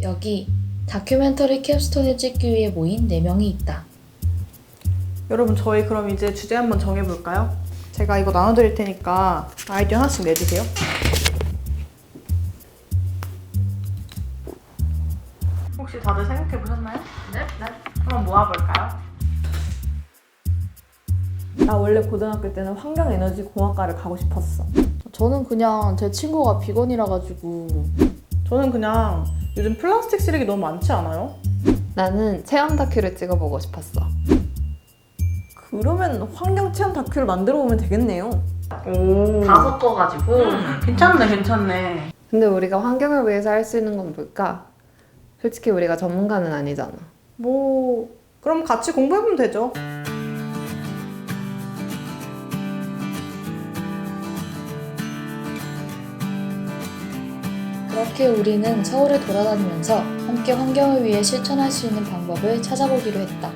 여기 다큐멘터리 캡스톤을 찍기 위해 모인 4명이 있다. 여러분 저희 그럼 이제 주제 한번 정해볼까요? 제가 이거 나눠드릴 테니까 아이디어 하나씩 내주세요. 혹시 다들 생각해 보셨나요? 네. 네. 한번 모아볼까요? 나 원래 고등학교 때는 환경에너지 공학과를 가고 싶었어. 저는 그냥 제 친구가 비건이라 가지고 저는 그냥 요즘 플라스틱 쓰레기 너무 많지 않아요? 나는 체험 다큐를 찍어보고 싶었어. 그러면 환경 체험 다큐를 만들어 보면 되겠네요. 오. 다 섞어가지고 괜찮네, 괜찮네. 근데 우리가 환경을 위해서 할 수 있는 건 뭘까? 솔직히 우리가 전문가는 아니잖아. 뭐 그럼 같이 공부해보면 되죠. 그렇게 우리는 서울을 돌아다니면서 함께 환경을 위해 실천할 수 있는 방법을 찾아보기로 했다.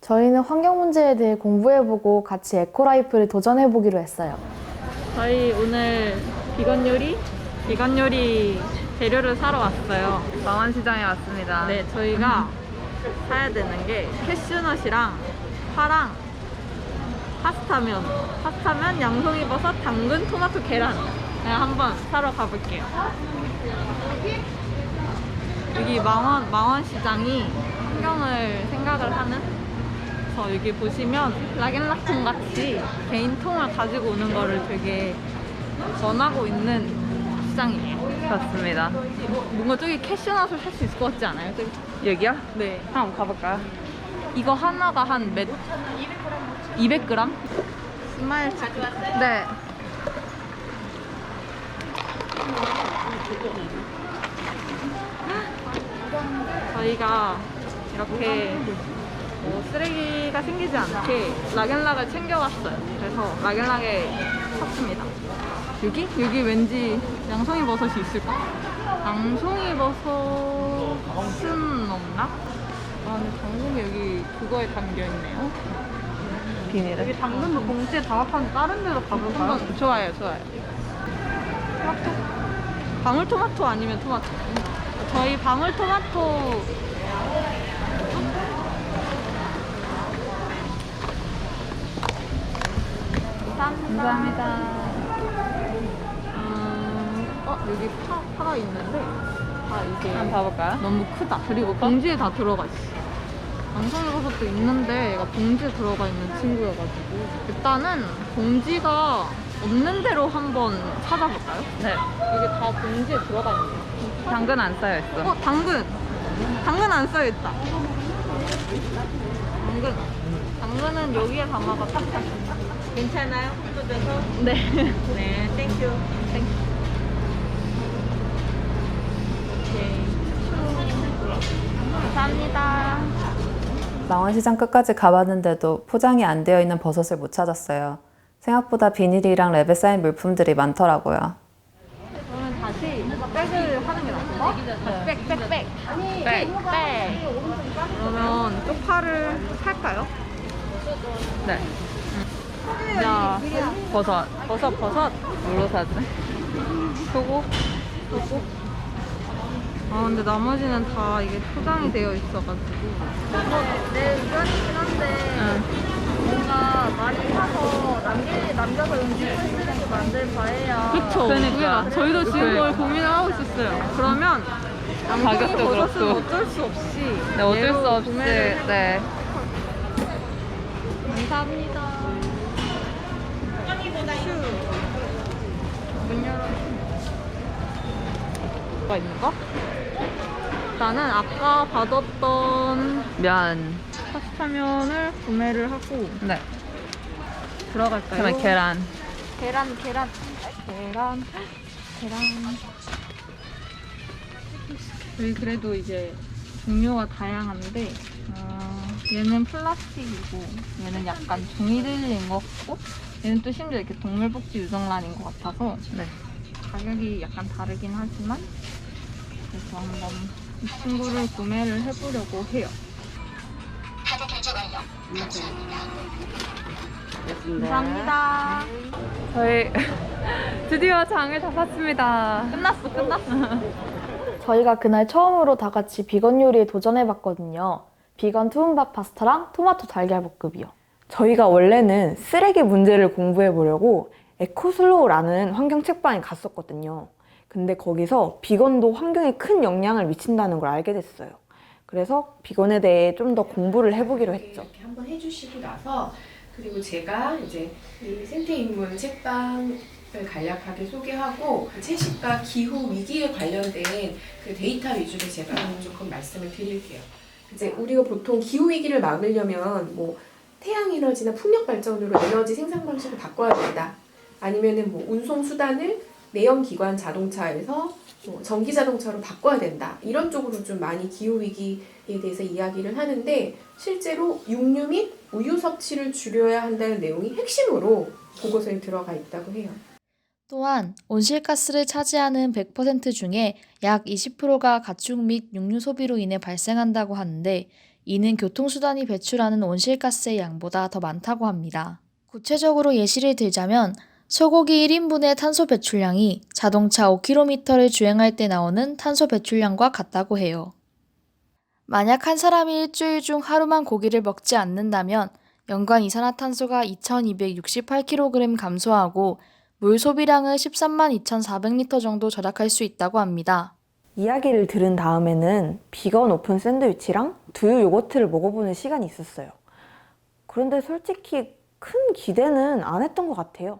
저희는 환경 문제에 대해 공부해보고 같이 에코라이프를 도전해보기로 했어요. 저희 오늘 비건 요리, 비건 요리 재료를 사러 왔어요. 망원시장에 왔습니다. 네, 저희가 사야 되는 게 캐슈넛이랑 파랑 파스타면, 파스타면, 양송이버섯, 당근, 토마토, 계란. 그냥 한번 사러 가볼게요. 여기 망원 망원시장이 환경을 생각을 하는. 그래서 여기 보시면 락앤락통 같이 개인 통을 가지고 오는 거를 되게 전하고 있는 시장이에요. 좋습니다. 뭔가 저기 캐슈넛을 살 수 있을 것 같지 않아요? 저기? 여기요? 네. 한번 가볼까요? 이거 하나가 한 몇? 200g? 스마일 치킨. 네. 저희가 이렇게 뭐 쓰레기가 생기지 않게 락앤락을 챙겨왔어요. 그래서 락앤락에 샀습니다. 여기? 여기 왠지 양송이 버섯이 있을까? 양송이 버섯은 없나? 아, 근데 당근이 여기 그거에 담겨있네요. 비닐에. 여기 당근도 봉지에 담아파는 다른 데로 가볼까요? 좋아요, 좋아요. 토마토? 방울토마토 아니면 토마토? 저희 방울토마토 감사합니다. 여기 파, 파가 있는데, 아, 이게 한번 봐볼까요? 너무 크다. 그리고 봉지에 다 들어가 있어. 양송이버섯도 있는데 얘가 봉지에 들어가 있는 친구여가지고 일단은 봉지가 없는 대로 한번 찾아볼까요? 네. 이게 다 봉지에 들어가 있네요. 당근 안 쌓여 있어. 어, 당근! 당근 안 써있다. 당근. 당근은 여기에 담아가 딱 괜찮아요? 뜯어서? 네. 네, 땡큐. 땡큐. 오케이. 감사합니다. 망원시장 끝까지 가봤는데도 포장이 안 되어 있는 버섯을 못 찾았어요. 생각보다 비닐이랑 랩에 쌓인 물품들이 많더라고요. 그러면 다시 백을 하는 게 낫죠? 다시 백, 백, 백. 백, 백. 그러면 쪽파를 살까요? 네. 자, 버섯. 버섯, 버섯. 뭘로 사지? 소고, 소고. 아, 근데 나머지는 다 이게 포장이 되어 있어가지고. 내 의견이긴 한데 뭔가 많이 사서 남기, 남겨서 음식을 만들 바에야 그쵸. 그러니까. 저희도 지금 그러니까. 그걸 고민을 하고 있었어요. 그러면 가격도 양송이 버섯은 그렇고. 어쩔 수 없이 네, 어쩔 얘로 수 없이. 구매를 네. 감사합니다. 문 열어. 뭐가 있는가? 나는 아까 받았던 면. 파스타면을 구매를 하고 네. 들어갈까요? 그러면 계란. 계란, 계란, 계란, 계란. 여기 그래도 이제 종류가 다양한데, 어, 얘는 플라스틱이고, 얘는 약간 종이 들린 것 같고, 얘는 또 심지어 이렇게 동물복지 유정란인 것 같아서, 네. 가격이 약간 다르긴 하지만 그래서 한번 이 친구를 구매를 해보려고 해요. 감사합니다. 저희 드디어 장을 다 샀습니다. 끝났어, 끝났어. 저희가 그날 처음으로 다 같이 비건 요리에 도전해봤거든요. 비건 투움밥 파스타랑 토마토 달걀볶음이요. 저희가 원래는 쓰레기 문제를 공부해 보려고 에코슬로우라는 환경 책방에 갔었거든요. 근데 거기서 비건도 환경에 큰 영향을 미친다는 걸 알게 됐어요. 그래서 비건에 대해 좀 더 공부를 해보기로 했죠. 이렇게 한번 해주시고 나서 그리고 제가 이제 이 생태 인문 책방을 간략하게 소개하고 채식과 기후 위기에 관련된 그 데이터 위주로 제가 조금 말씀을 드릴게요. 이제 우리가 보통 기후 위기를 막으려면 뭐 태양 에너지나 풍력 발전으로 에너지 생산 방식을 바꿔야 된다. 아니면은 뭐 운송 수단을 내연 기관 자동차에서 뭐 전기 자동차로 바꿔야 된다. 이런 쪽으로 좀 많이 기후 위기에 대해서 이야기를 하는데 실제로 육류 및 우유 섭취를 줄여야 한다는 내용이 핵심으로 보고서에 들어가 있다고 해요. 또한 온실가스를 차지하는 100% 중에 약 20%가 가축 및 육류 소비로 인해 발생한다고 하는데 이는 교통수단이 배출하는 온실가스의 양보다 더 많다고 합니다. 구체적으로 예시를 들자면 소고기 1인분의 탄소 배출량이 자동차 5km를 주행할 때 나오는 탄소 배출량과 같다고 해요. 만약 한 사람이 일주일 중 하루만 고기를 먹지 않는다면 연간 이산화탄소가 2268kg 감소하고 물 소비량을 13만 2,400리터 정도 절약할 수 있다고 합니다. 이야기를 들은 다음에는 비건 오픈 샌드위치랑 두유 요거트를 먹어보는 시간이 있었어요. 그런데 솔직히 큰 기대는 안 했던 것 같아요.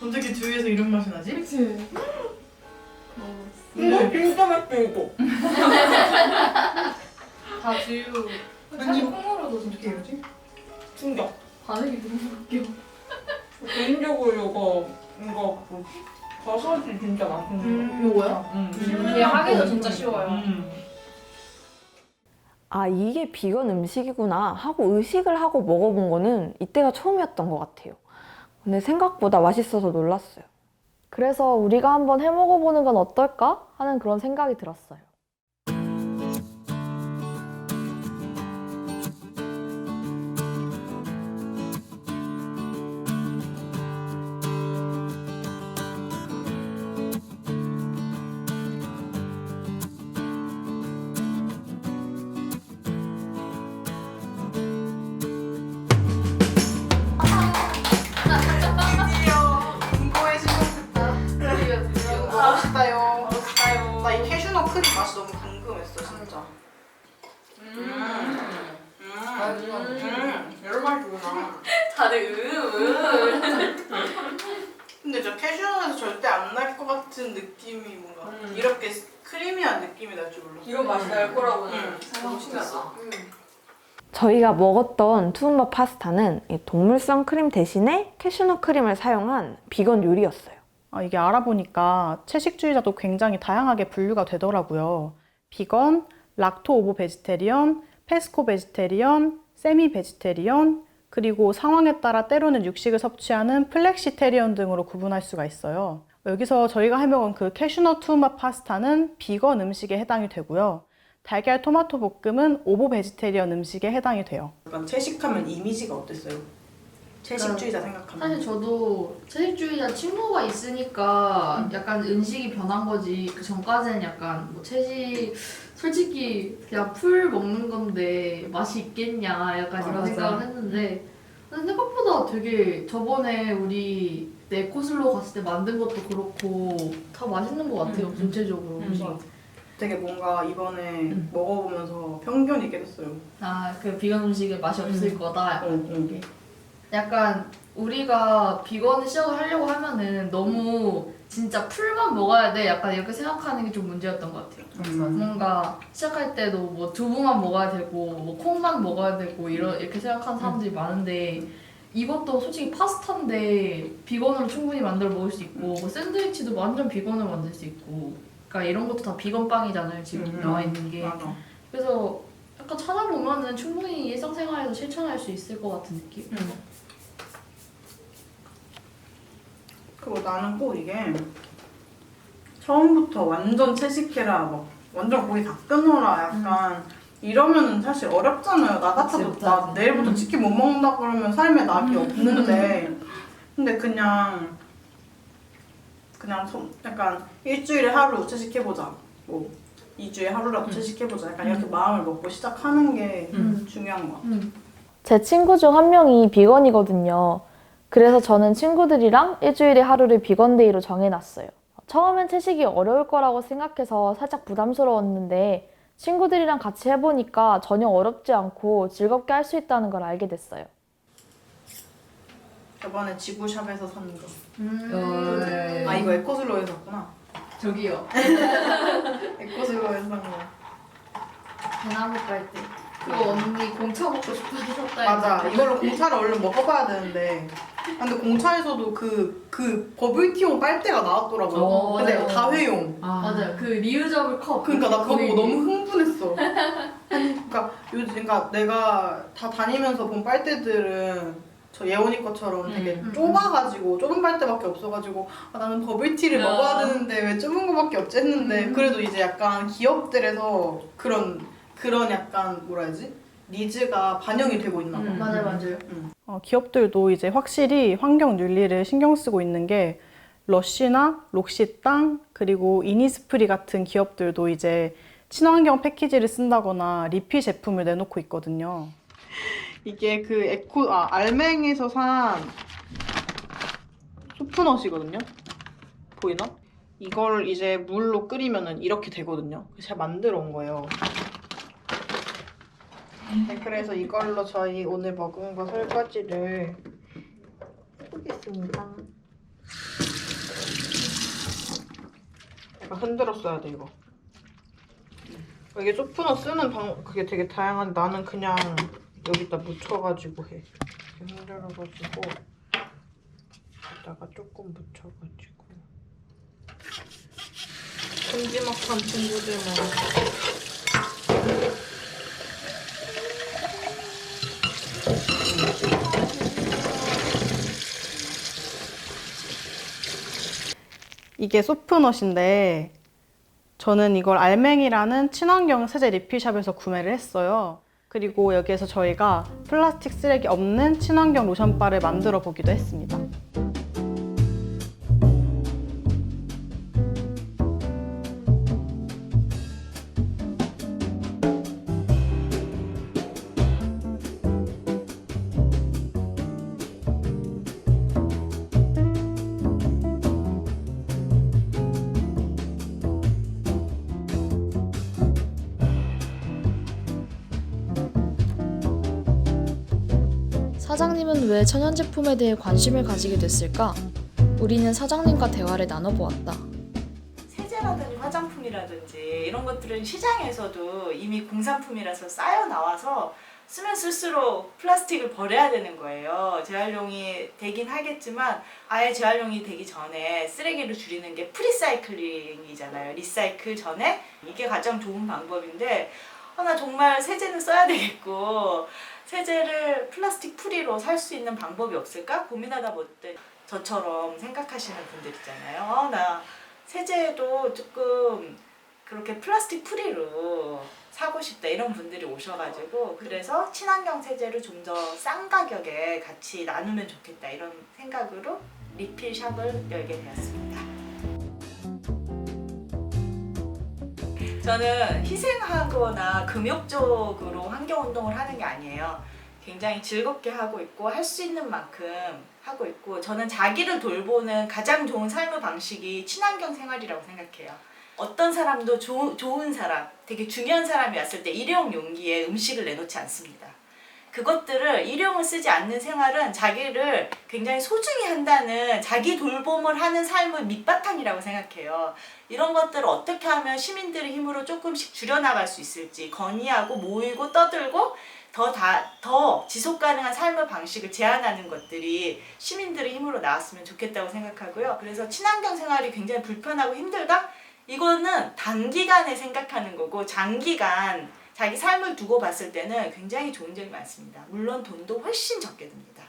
어떻게 두유에서 이런 맛이 나지? 그치. 이거 진짜 맛있어 이거. 다 두유. 아니, 콩으로도 어떻게 해야지? 충격. 반응이 너무 웃겨. 개인적으로 이거 이거 뭐 버섯이 진짜 맛있는 거. 요거요? 음. 이게 하기도 진짜 쉬워요. 음. 아, 이게 비건 음식이구나 하고 의식을 하고 먹어본 거는 이때가 처음이었던 것 같아요. 근데 생각보다 맛있어서 놀랐어요. 그래서 우리가 한번 해 먹어보는 건 어떨까 하는 그런 생각이 들었어요. 같은 느낌이 뭔가 이렇게 크리미한 느낌이 날 줄 몰랐어. 이런 맛이 날 거라고는 음. 너무 신기하다. 저희가 먹었던 투움바 파스타는 이 동물성 크림 대신에 캐슈넛 크림을 사용한 비건 요리였어요. 아, 이게 알아보니까 채식주의자도 굉장히 다양하게 분류가 되더라고요. 비건, 락토 오브 베지테리언, 페스코 베지테리언, 세미 베지테리언, 그리고 상황에 따라 때로는 육식을 섭취하는 플렉시테리언 등으로 구분할 수가 있어요. 여기서 저희가 해먹은 그 캐슈넛 투마 파스타는 비건 음식에 해당이 되고요. 달걀 토마토 볶음은 오보 베지테리언 음식에 해당이 돼요. 약간 채식하면 이미지가 어땠어요? 채식주의자 생각하면. 사실 저도 채식주의자 친구가 있으니까 약간 음식이 변한 거지 그 전까지는 약간 뭐 채식 솔직히 그냥 풀 먹는 건데 맛이 있겠냐 약간 아, 이런 맞아. 생각을 했는데 근데 생각보다 되게 저번에 우리 네코슬로 갔을 때 만든 것도 그렇고 다 맛있는 것 같아요 음. 전체적으로 음. 음식이 되게 뭔가 이번에 음. 먹어보면서 편견이 깨졌어요. 아그 비건 음식에 맛이 없을 거다 약간 응, 응. 이게 약간 우리가 비건 시작을 하려고 하면은 너무 진짜 풀만 먹어야 돼 약간 이렇게 생각하는 게 좀 문제였던 것 같아요. 음. 뭔가 시작할 때도 뭐 두부만 먹어야 되고 뭐 콩만 먹어야 되고 이런 이렇게 생각하는 사람들이 많은데 이것도 솔직히 파스타인데 비건으로 충분히 만들어 먹을 수 있고 뭐 샌드위치도 완전 비건으로 만들 수 있고 그러니까 이런 것도 다 비건 빵이잖아요 지금 음. 나와 있는 게 맞아. 그래서 약간 찾아보면은 충분히 일상생활에서 실천할 수 있을 것 같은 느낌. 그리고 나는 꼭 이게 처음부터 완전 채식해라 막 완전 고기 다 끊어라 약간 이러면은 사실 어렵잖아요. 나 같아도 나. 내일부터 치킨 못 먹는다 그러면 삶에 낙이 없는데 근데 그냥 그냥 좀 약간 일주일에 하루 채식해보자 뭐 2주에 하루라도 채식해보자 약간 이렇게 마음을 먹고 시작하는 게 중요한 것 같아. 제 친구 중 한 명이 비건이거든요. 그래서 저는 친구들이랑 일주일에 하루를 비건데이로 정해놨어요. 처음엔 채식이 어려울 거라고 생각해서 살짝 부담스러웠는데 친구들이랑 같이 해보니까 전혀 어렵지 않고 즐겁게 할 수 있다는 걸 알게 됐어요. 저번에 지구샵에서 산 거. 음. 아 이거 에코슬로에서 샀구나. 저기요. 에코슬로에서 산 거. 대나무 빨대. 그거 언니 공차 먹고 싶어서 샀다. 맞아. 이걸로 공차를 얼른 먹어봐야 되는데. 아, 근데 공차에서도 그, 그 버블티용 빨대가 나왔더라고요. 어, 근데 맞아요. 다회용. 맞아요. 그 리유저블 컵. 그러니까 나 그거 보고 너무 흥분했어. 아니, 그러니까 요즘, 그러니까 내가 다 다니면서 본 빨대들은 저 예원이 것처럼 되게 음, 음, 좁아가지고 좁은 빨대밖에 없어가지고 아, 나는 버블티를 아. 먹어야 되는데 왜 좁은 거밖에 없지 했는데 음. 그래도 이제 약간 기업들에서 그런 그런 약간 뭐라 해야지 니즈가 반영이 되고 있나 봐. 음, 맞아요, 맞아요. 어, 기업들도 이제 확실히 환경 윤리를 신경 쓰고 있는 게 러쉬나 록시 땅 그리고 이니스프리 같은 기업들도 이제 친환경 패키지를 쓴다거나 리필 제품을 내놓고 있거든요. 이게 그 에코 아 알맹에서 산 소프넛이거든요. 보이나? 이걸 이제 물로 끓이면은 이렇게 되거든요. 그래서 제가 만들어 온 거예요. 네, 그래서 이걸로 저희 오늘 먹은 거 설거지를 해보겠습니다. 약간 흔들었어야 돼 이거. 이게 소프너 쓰는 방 그게 되게 다양한데 나는 그냥 여기다 묻혀가지고 해. 흔들어가지고 여기다가 조금 묻혀가지고 큼지막한 친구들만 이게 소프넛인데 저는 이걸 알맹이라는 친환경 세제 리필샵에서 구매를 했어요. 그리고 여기에서 저희가 플라스틱 쓰레기 없는 친환경 로션바를 만들어 보기도 했습니다. 사장님은 왜 천연 제품에 대해 관심을 가지게 됐을까? 우리는 사장님과 대화를 나눠보았다. 세제라든지 화장품이라든지 이런 것들은 시장에서도 이미 공산품이라서 쌓여 나와서 쓰면 쓸수록 플라스틱을 버려야 되는 거예요. 재활용이 되긴 하겠지만 아예 재활용이 되기 전에 쓰레기를 줄이는 게 프리사이클링이잖아요. 리사이클 전에 이게 가장 좋은 방법인데 아, 나 정말 세제는 써야 되겠고 세제를 플라스틱 프리로 살 수 있는 방법이 없을까 고민하다 보때 저처럼 생각하시는 분들 있잖아요. 어, 나 세제도 조금 그렇게 플라스틱 프리로 사고 싶다 이런 분들이 오셔가지고 그래서 친환경 세제를 좀 더 싼 가격에 같이 나누면 좋겠다 이런 생각으로 리필 샵을 열게 되었습니다. 저는 희생하거나 금욕적으로 환경운동을 하는 게 아니에요. 굉장히 즐겁게 하고 있고 할 수 있는 만큼 하고 있고 저는 자기를 돌보는 가장 좋은 삶의 방식이 친환경 생활이라고 생각해요. 어떤 사람도 조, 좋은 사람, 되게 중요한 사람이 왔을 때 일회용 용기에 음식을 내놓지 않습니다. 그것들을 일용을 쓰지 않는 생활은 자기를 굉장히 소중히 한다는 자기 돌봄을 하는 삶의 밑바탕이라고 생각해요. 이런 것들을 어떻게 하면 시민들의 힘으로 조금씩 줄여나갈 수 있을지 건의하고 모이고 떠들고 더, 다, 더 지속 가능한 삶의 방식을 제안하는 것들이 시민들의 힘으로 나왔으면 좋겠다고 생각하고요. 그래서 친환경 생활이 굉장히 불편하고 힘들다? 이거는 단기간에 생각하는 거고 장기간 자기 삶을 두고 봤을 때는 굉장히 좋은 점이 많습니다. 물론 돈도 훨씬 적게 듭니다.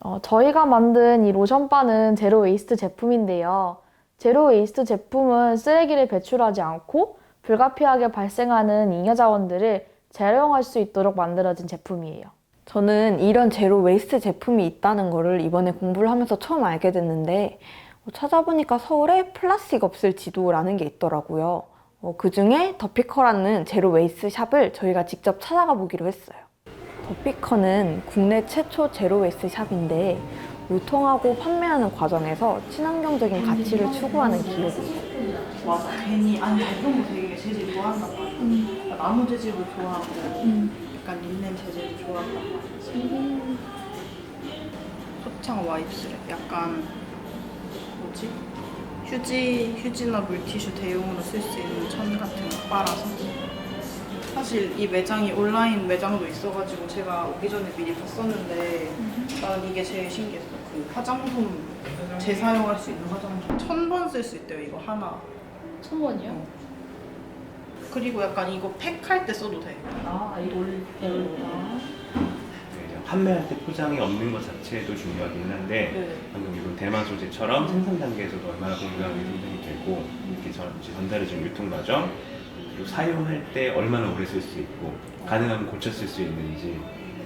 어, 저희가 만든 이 로션바는 제로 웨이스트 제품인데요. 제로 웨이스트 제품은 쓰레기를 배출하지 않고 불가피하게 발생하는 잉여 자원들을 재활용할 수 있도록 만들어진 제품이에요. 저는 이런 제로 웨이스트 제품이 있다는 거를 이번에 공부를 하면서 처음 알게 됐는데 어, 찾아보니까 서울에 플라스틱 없을 지도라는 게 있더라고요. 어, 그 중에 더피커라는 제로 웨이스트 샵을 저희가 직접 찾아가 보기로 했어요. 더피커는 국내 최초 제로 웨이스트 샵인데 유통하고 판매하는 과정에서 친환경적인 가치를 추구하는 기업이에요. 맞아. 괜히 아니 나 이런 거 되게 재질 좋아한단 말이야. 그러니까 나무 재질도 좋아하고 약간 린넨 재질도 좋아한단 말이지. 소창 와이프스래. 약간 뭐지? 휴지 휴지나 물티슈 대용으로 쓸 수 있는 천 같은 거 빨아서. 사실 이 매장이 온라인 매장도 있어가지고 제가 오기 전에 미리 봤었는데 난 이게 제일 신기했어. 그 화장솜 재사용할 수 있는 화장솜 천번 쓸 수 있대요 이거 하나. 천 원이요? 그리고 약간 이거 팩 할 때 써도 돼. 아, 올릴 때. 판매할 때 포장이 없는 것 자체도 중요하긴 한데 네. 방금 이런 대마 소재처럼 생산 단계에서도 얼마나 건강하게 생산이 되고 이렇게 전, 전달해준 유통 과정 그리고 사용할 때 얼마나 오래 쓸 수 있고 가능하면 고쳐 쓸 수 있는지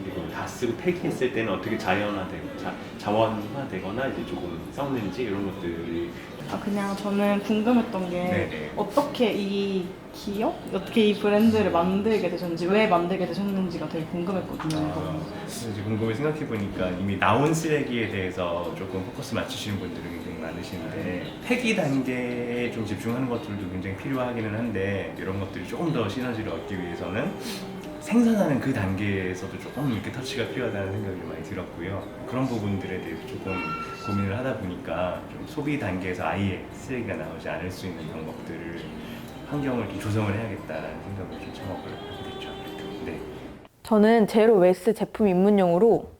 그리고 다 쓰고 폐기했을 때는 어떻게 자연화되고 자, 자원화되거나 이제 조금 썩는지 이런 것들이 아 그냥 저는 궁금했던 게 네네. 어떻게 이 기업 어떻게 이 브랜드를 만들게 되셨는지 왜 만들게 되셨는지가 되게 궁금했거든요. 아, 이제 곰곰이 생각해 보니까 이미 나온 쓰레기에 대해서 조금 포커스 맞추시는 분들이 굉장히 많으신데 폐기 단계에 좀 집중하는 것들도 굉장히 필요하기는 한데 이런 것들이 조금 더 시너지를 얻기 위해서는 생산하는 그 단계에서도 조금 이렇게 터치가 필요하다는 생각이 많이 들었고요. 그런 부분들에 대해서 조금 고민을 하다 보니까 좀 소비 단계에서 아예 쓰레기가 나오지 않을 수 있는 방법들을 환경을 좀 조성을 해야겠다는 생각을 좀 창업을 하게 됐죠. 네. 저는 제로 웨이스트 제품 입문용으로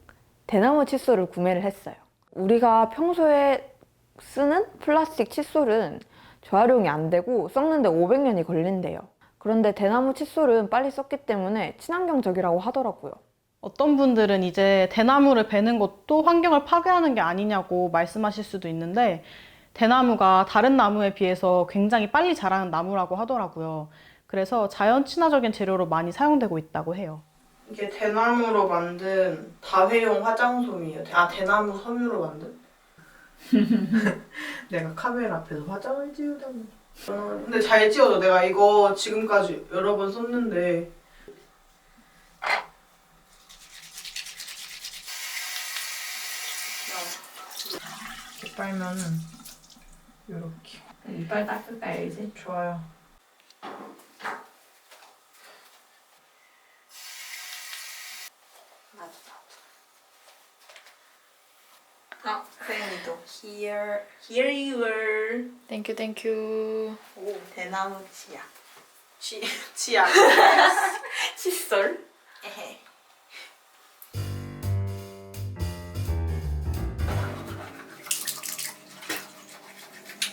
대나무 칫솔을 구매를 했어요. 우리가 평소에 쓰는 플라스틱 칫솔은 재활용이 안 되고 썩는데 500년이 걸린대요. 그런데 대나무 칫솔은 빨리 썩기 때문에 친환경적이라고 하더라고요. 어떤 분들은 이제 대나무를 베는 것도 환경을 파괴하는 게 아니냐고 말씀하실 수도 있는데 대나무가 다른 나무에 비해서 굉장히 빨리 자라는 나무라고 하더라고요. 그래서 자연 친화적인 재료로 많이 사용되고 있다고 해요. 이게 대나무로 만든 다회용 화장솜이에요. 아 대나무 섬유로 만든? 내가 카메라 앞에서 화장을 지우다니. 어, 근데 잘 지워져. 내가 이거 지금까지 여러 번 썼는데 이렇게 빨면은 이렇게 이빨 닦을까 이제? 좋아요. 아, 세연이도 here here you are. 땡큐 땡큐. 오, 대나무 치약. 치 치약. 칫솔. 에헤.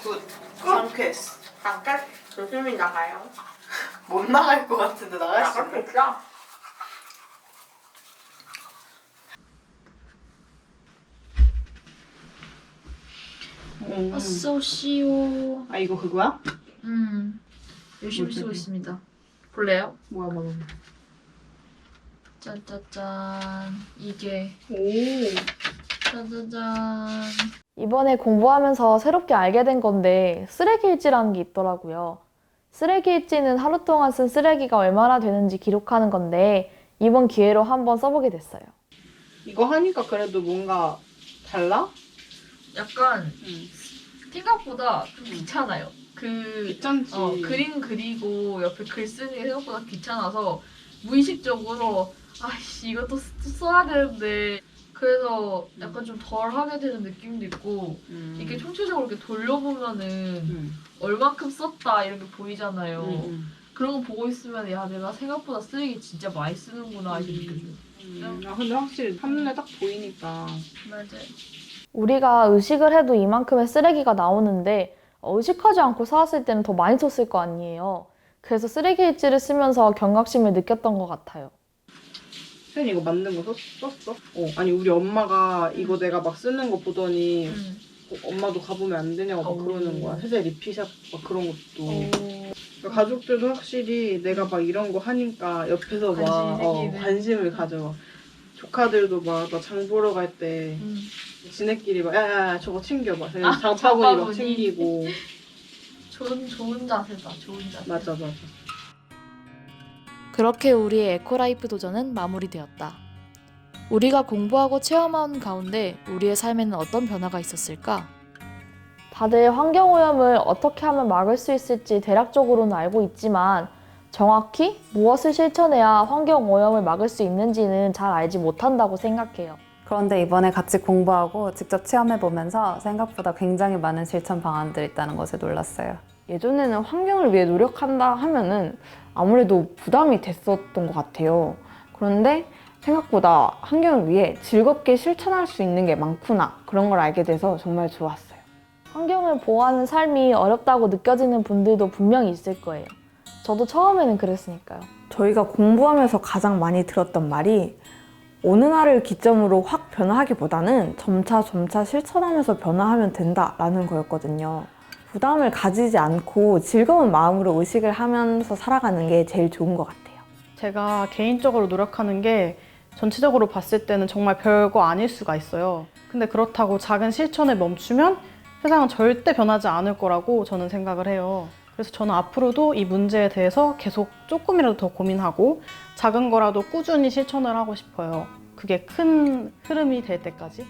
굿. 상쾌스. 잠깐 조심히 나가요. 못 나갈 것 같은데 나갈 수 있나? 있 어. 어서 오시오. 아 이거 그거야? 음, 열심히 쓰고 있습니다. 볼래요? 뭐야 뭐야. 짠짜짠. 이게 오. 짜자잔. 이번에 공부하면서 새롭게 알게 된 건데 쓰레기 일지라는 게 있더라고요. 쓰레기 일지는 하루 동안 쓴 쓰레기가 얼마나 되는지 기록하는 건데 이번 기회로 한번 써보게 됐어요. 이거 하니까 그래도 뭔가 달라? 약간 응. 생각보다 좀 귀찮아요. 그 귀찮지. 어, 그림 그리고 옆에 글 쓰는 게 생각보다 귀찮아서 무의식적으로 아이씨 이것도 쓰- 써야 되는데 그래서 약간 좀 덜 하게 되는 느낌도 있고 음. 이게 총체적으로 이렇게 돌려보면은 음. 얼만큼 썼다 이런 게 보이잖아요. 음. 그런 거 보고 있으면 야 내가 생각보다 쓰레기 진짜 많이 쓰는구나 이렇게 느껴져요. 음. 아 근데 확실히 한눈에 딱 보이니까. 맞아요. 우리가 의식을 해도 이만큼의 쓰레기가 나오는데 어, 의식하지 않고 사왔을 때는 더 많이 썼을 거 아니에요. 그래서 쓰레기 일지를 쓰면서 경각심을 느꼈던 것 같아요. 혜연이 이거 만든 거 썼, 썼어? 어. 아니 우리 엄마가 이거 내가 막 쓰는 거 보더니 어, 엄마도 가보면 안 되냐고 막 그러는 거야. 세제 리피샵 막 그런 것도. 그러니까 가족들도 확실히 내가 막 이런 거 하니까 옆에서 막 어, 관심을 가져. 조카들도 막 나 장 보러 갈때 지네끼리 막 야야야 저거 챙겨봐. 아, 장바구니 막 장바구니. 챙기고. 좋은 좋은 자세다. 좋은 자세. 맞아 맞아. 그렇게 우리의 에코라이프 도전은 마무리되었다. 우리가 공부하고 체험한 가운데 우리의 삶에는 어떤 변화가 있었을까? 다들 환경오염을 어떻게 하면 막을 수 있을지 대략적으로는 알고 있지만 정확히 무엇을 실천해야 환경오염을 막을 수 있는지는 잘 알지 못한다고 생각해요. 그런데 이번에 같이 공부하고 직접 체험해보면서 생각보다 굉장히 많은 실천 방안들이 있다는 것에 놀랐어요. 예전에는 환경을 위해 노력한다 하면은 아무래도 부담이 됐었던 것 같아요. 그런데 생각보다 환경을 위해 즐겁게 실천할 수 있는 게 많구나. 그런 걸 알게 돼서 정말 좋았어요. 환경을 보호하는 삶이 어렵다고 느껴지는 분들도 분명히 있을 거예요. 저도 처음에는 그랬으니까요. 저희가 공부하면서 가장 많이 들었던 말이 어느 날을 기점으로 확 변화하기보다는 점차 점차 실천하면서 변화하면 된다라는 거였거든요. 부담을 가지지 않고 즐거운 마음으로 의식을 하면서 살아가는 게 제일 좋은 것 같아요. 제가 개인적으로 노력하는 게 전체적으로 봤을 때는 정말 별거 아닐 수가 있어요. 근데 그렇다고 작은 실천에 멈추면 세상은 절대 변하지 않을 거라고 저는 생각을 해요. 그래서 저는 앞으로도 이 문제에 대해서 계속 조금이라도 더 고민하고 작은 거라도 꾸준히 실천을 하고 싶어요. 그게 큰 흐름이 될 때까지.